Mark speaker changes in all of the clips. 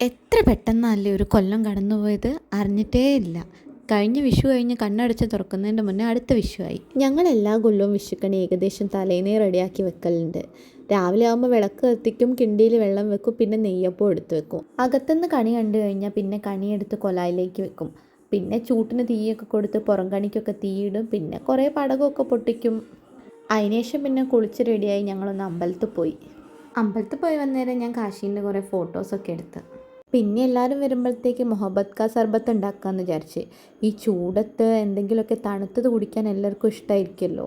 Speaker 1: എത്ര പെട്ടെന്നല്ലേ ഒരു കൊല്ലം കടന്നുപോയത് അറിഞ്ഞിട്ടേ ഇല്ല. കഴിഞ്ഞ വിഷു കഴിഞ്ഞ് കണ്ണടച്ച് തുറക്കുന്നതിന്റെ മുന്നേ അടുത്ത വിഷുവായി. ഞങ്ങൾ എല്ലാ കൊല്ലവും വിഷുക്കണി ഏകദേശം തലേന്നേ റെഡിയാക്കി വെക്കലുണ്ട്. രാവിലെ ആകുമ്പോൾ വിളക്ക് കത്തിക്കും കിണ്ടിയിൽ വെള്ളം വെക്കും പിന്നെ നെയ്യപ്പം എടുത്ത് വെക്കും. അകത്തുനിന്ന് കണി കണ്ടു കഴിഞ്ഞാൽ പിന്നെ കണിയെടുത്ത് കൊലായിലേക്ക് വെക്കും. പിന്നെ ചൂട്ടിന് തീയൊക്കെ കൊടുത്ത് പുറം കണിക്കൊക്കെ തീയിടും പിന്നെ കുറേ പടകമൊക്കെ പൊട്ടിക്കും. അതിനുശേഷം പിന്നെ കുളിച്ച് റെഡിയായി ഞങ്ങളൊന്ന് അമ്പലത്തിൽ പോയി. അമ്പലത്തിൽ പോയി വന്നേരം ഞാൻ കാശീന്റെ കുറേ ഫോട്ടോസൊക്കെ എടുത്ത്. പിന്നെ എല്ലാവരും വരുമ്പോഴത്തേക്ക് മൊഹബത്ത് കാ സർബത്ത് ഉണ്ടാക്കാമെന്ന് വിചാരിച്ച്. ഈ ചൂടത്ത് എന്തെങ്കിലുമൊക്കെ തണുത്തത് കുടിക്കാൻ എല്ലാവർക്കും ഇഷ്ടമായിരിക്കുമല്ലോ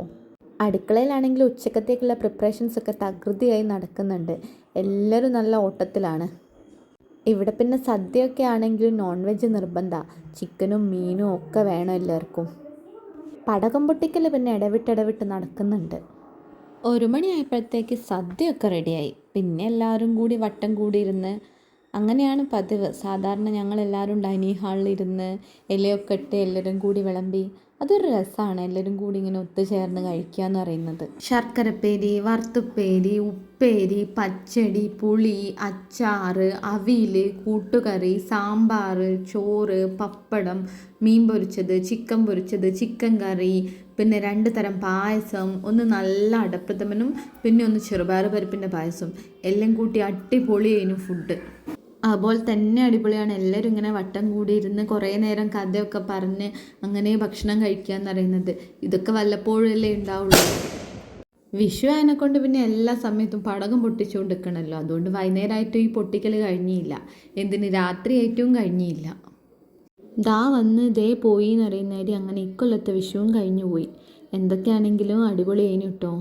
Speaker 1: അടുക്കളയിലാണെങ്കിൽ ഉച്ചക്കത്തേക്കുള്ള പ്രിപ്പറേഷൻസ് ഒക്കെ തകൃതിയായി നടക്കുന്നുണ്ട്. എല്ലാവരും നല്ല ഓട്ടത്തിലാണ്. ഇവിടെ പിന്നെ സദ്യയൊക്കെ ആണെങ്കിലും നോൺ വെജ് നിർബന്ധ ചിക്കനും മീനും ഒക്കെ വേണം എല്ലാവർക്കും. പടകം പൊട്ടിക്കൽ പിന്നെ ഇടവിട്ടിടവിട്ട് ഇടവിട്ട് നടക്കുന്നുണ്ട്. ഒരു മണിയായപ്പോഴത്തേക്ക് സദ്യയൊക്കെ റെഡിയായി പിന്നെ എല്ലാവരും കൂടി വട്ടം കൂടിയിരുന്ന് അങ്ങനെയാണ് പതിവ്. സാധാരണ ഞങ്ങൾ എല്ലാവരും ഡൈനിങ് ഹാളിൽ ഇരുന്ന് ഇലയൊക്കെ ഇട്ട് എല്ലാവരും കൂടി വിളമ്പി അതൊരു രസമാണ് എല്ലാവരും കൂടി ഇങ്ങനെ ഒത്തുചേർന്ന് കഴിക്കുക എന്ന് പറയുന്നത്. ശർക്കരപ്പേരി വറുത്തുപ്പേരി ഉപ്പേരി പച്ചടി പുളി അച്ചാറ് അവിയൽ കൂട്ടുകറി സാമ്പാർ ചോറ് പപ്പടം മീൻ പൊരിച്ചത് ചിക്കൻ പൊരിച്ചത് ചിക്കൻ കറി പിന്നെ രണ്ട് തരം പായസം ഒന്ന് നല്ല അടപ്രഥമനും പിന്നെ ഒന്ന് ചെറുപയർ പരിപ്പിന്റെ പായസം. എല്ലാം കൂട്ടി അടിപൊളിയായിരുന്നു ഫുഡ് അതുപോലെ തന്നെ അടിപൊളിയാണ്. എല്ലാവരും ഇങ്ങനെ വട്ടം കൂടി ഇരുന്ന് കുറേ നേരം കഥയൊക്കെ പറഞ്ഞ് അങ്ങനെ ഭക്ഷണം കഴിക്കുക എന്ന് പറയുന്നത്. ഇതൊക്കെ വല്ലപ്പോഴല്ലേ ഉണ്ടാവുള്ളൂ. വിഷു ആയതിനെ കൊണ്ട് പിന്നെ എല്ലാ സമയത്തും പടകം പൊട്ടിച്ചുകൊണ്ട് നിൽക്കണമല്ലോ അതുകൊണ്ട് വൈകുന്നേരമായിട്ടും ഈ പൊട്ടിക്കൽ കഴിഞ്ഞില്ല. എന്തിന്? രാത്രി ഏറ്റവും കഴിഞ്ഞില്ല. ദാ വന്ന് ദേ പോയി എന്ന് അങ്ങനെ ഇക്കൊല്ലത്തെ വിഷുവും കഴിഞ്ഞു പോയി എന്തൊക്കെയാണെങ്കിലും അടിപൊളിയായിന് കേട്ടോ.